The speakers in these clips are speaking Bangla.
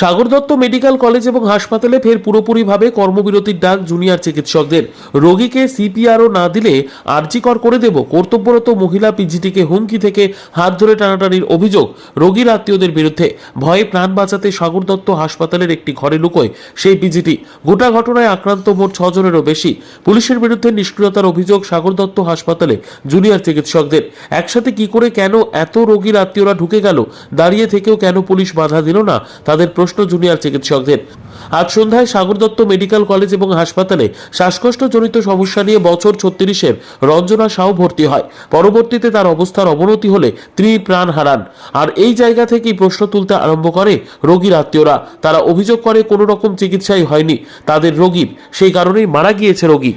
সাগর দত্ত মেডিকেল কলেজ এবং হাসপাতালে ফের পুরোপুরিভাবে কর্মবিরতির ডাক জুনিয়র চিকিৎসকদের। রোগীকে সিপিআরও না দিলে আর্জিকর করে দেব। কর্তব্যরত মহিলা পিজিটিকে হুমকি থেকে হাত ধরে টানাটানির অভিযোগ রোগীর আত্মীয়দের বিরুদ্ধে। ভয়ে প্রাণ বাঁচাতে সাগর দত্ত হাসপাতালের একটি ঘরে লুকোয় সেই পিজিটি। গোটা ঘটনায় আক্রান্ত মোট ছজনেরও বেশি। পুলিশের বিরুদ্ধে নিষ্ক্রিয়তার অভিযোগ সাগর দত্ত হাসপাতালে জুনিয়র চিকিৎসকদের। একসাথে কি করে কেন এত রোগীর আত্মীয়রা ঢুকে গেল? দাঁড়িয়ে থেকেও কেন পুলিশ বাধা দিল না? তাদের প্রশ্ন জুনিয়র চিকিৎসকদের। আজ সন্ধ্যায় সাগর দত্ত মেডিকেল কলেজ এবং হাসপাতালে শ্বাসকষ্টজনিত সমস্যা নিয়ে বছর ছত্রিশের রঞ্জনা সাউ ভর্তি হয়। পরবর্তীতে তার অবস্থার অবনতি হলে তিনি প্রাণ হারান। আর এই জায়গা থেকেই প্রশ্ন তুলতে আরম্ভ করে রোগীর আত্মীয়রা। তারা অভিযোগ করে কোনো রকম চিকিৎসাই হয়নি। তাদের রোগীর সেই কারণেই মারা গিয়েছে রোগী।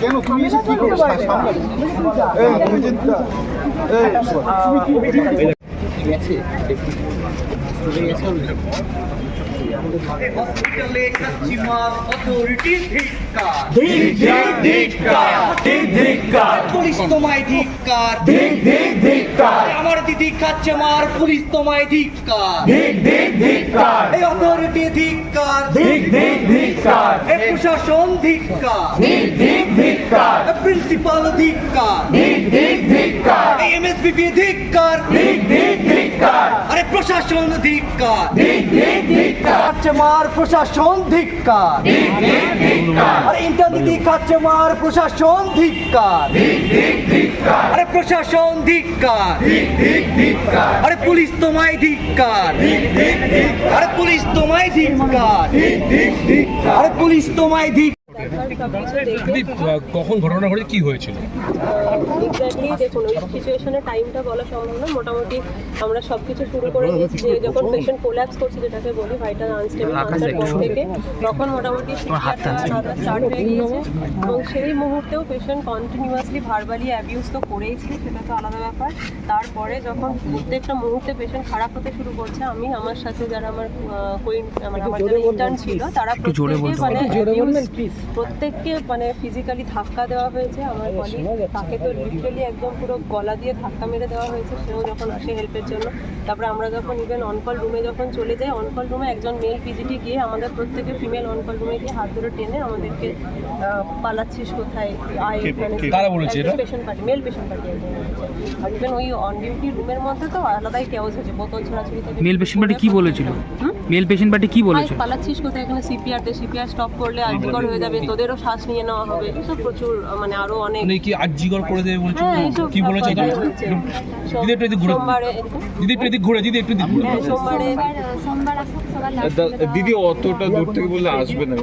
কেন তুমি এসে কি করছ? তুমি এই তুমি চিন্তা। এই হসপিটালে কাচ্চিমার অথরিটি ধিক্কার। ধিক ধিক ধিক্কার ধিক ধিক্কার। পুলিশ তোমায় ধিক্কার। ধিক ধিক ধিক্কার। আমার দিদি কাচ্ছে মার পুলিশ তোমায় ধিক্কার। ধিক ধিক ধিক্কার। এই অথরিটি ধিক্কার। ধিক ধিক ধিক্কার। এই প্রশাসন ধিক্কার। ধিক ধিক ধিক্কার। প্রিন্সিপাল ধিক্কার। ধিক ধিক ধিক্কার। এই ধিক প্রশাসন ধিক্কার। ধিক ধিক ধিক্কার। কাচ্ছে মার প্রশাসন ধিক্কার। ধিক ধিক আরে ইন্টার দিদি মার প্রশাসন ধিক্কার। ধিক ধিক আরে প্রশাসন ধিক্কার। ধিক ধিক ধিক্কার। আরে পুলিশ তোমায় ধিক্কার। ধিক ধিক আরে পুলিশ তোমায় ধিক্কার। ধিক ধিক ধিক্কার। আরে পুলিশ তোমায় ধিক দিদি কখন ঘটনা ঘটে কি হয়েছিল? এক্স্যাক্টলি দেখুন ওই সিচুয়েশনের টাইমটা বলা সম্ভব না। মোটামুটি আমরা সব কিছু শুরু করে দিয়েছি যে যখন পেশেন্ট কোল্যাপস করছে যেটাকে বলি ভাইটাল আনস্টেবল থেকে তখন মোটামুটি স্টার্ট হয়ে গিয়েছে। এবং সেই মুহূর্তেও পেশেন্ট কন্টিনিউয়াসলি ভার্বালি অ্যাবিউজ তো করেইছে সেটা তো আলাদা ব্যাপার। তারপরে যখন প্রত্যেকটা মুহূর্তে পেশেন্ট খারাপ হতে শুরু করছে আমি আমার সাথে যারা আমার কোইন মানে আমার যারা ইন্টার্ন ছিল তারা প্রত্যেকে মানে প্রত্যেককে মানে ফিজিক্যালি ধাক্কা দেওয়া হয়েছে। আমার কলিগ তাকে তো লিটারালি একদম পুরো গলা দিয়ে ধাক্কা মেরে দেওয়া হয়েছে সেও যখন আসে হেল্পের জন্য। তারপরে আমরা যখন ইভেন অনকল রুমে যখন চলে যাই অনকল রুমে একজন মেল পিজিটি গিয়ে আমাদের প্রত্যেকে ফিমেল অনকল রুমে গিয়ে হাত ধরে টেনে আমাদেরকে পালাচ্ছিস কোথায়? আয় কারা বলেছে এটা? Patient party male patient party আর ইভেন ওই অন ডিউটি রুমের মধ্যে তো আলাদাই কেওয়াজ হয়েছে বোতল ছোড়াছুড়ি থেকে মেল পেশেন্ট পার্টি কি বলেছিল? মেল পেশেন্ট পার্টি কি আয় বলেছিল পালাচ্ছিস কোথায় এখানে সিপিআর তে সিপিআর স্টপ করলে আর্টিকল হয়ে যাবে। তোদেরও শ্বাস নিয়ে নেওয়া হবে এসব প্রচুর মানে আরও অনেক মানে কি আর্জিকর করে দেবে বলছো? হ্যাঁ কি বলেছে। দিদি একটু ঘুরে। দিদি একটু ঘুরে দিদি একটু এদিক সোমবার সোমবারে দিদি অতটা দূর থেকে বললে আসবে না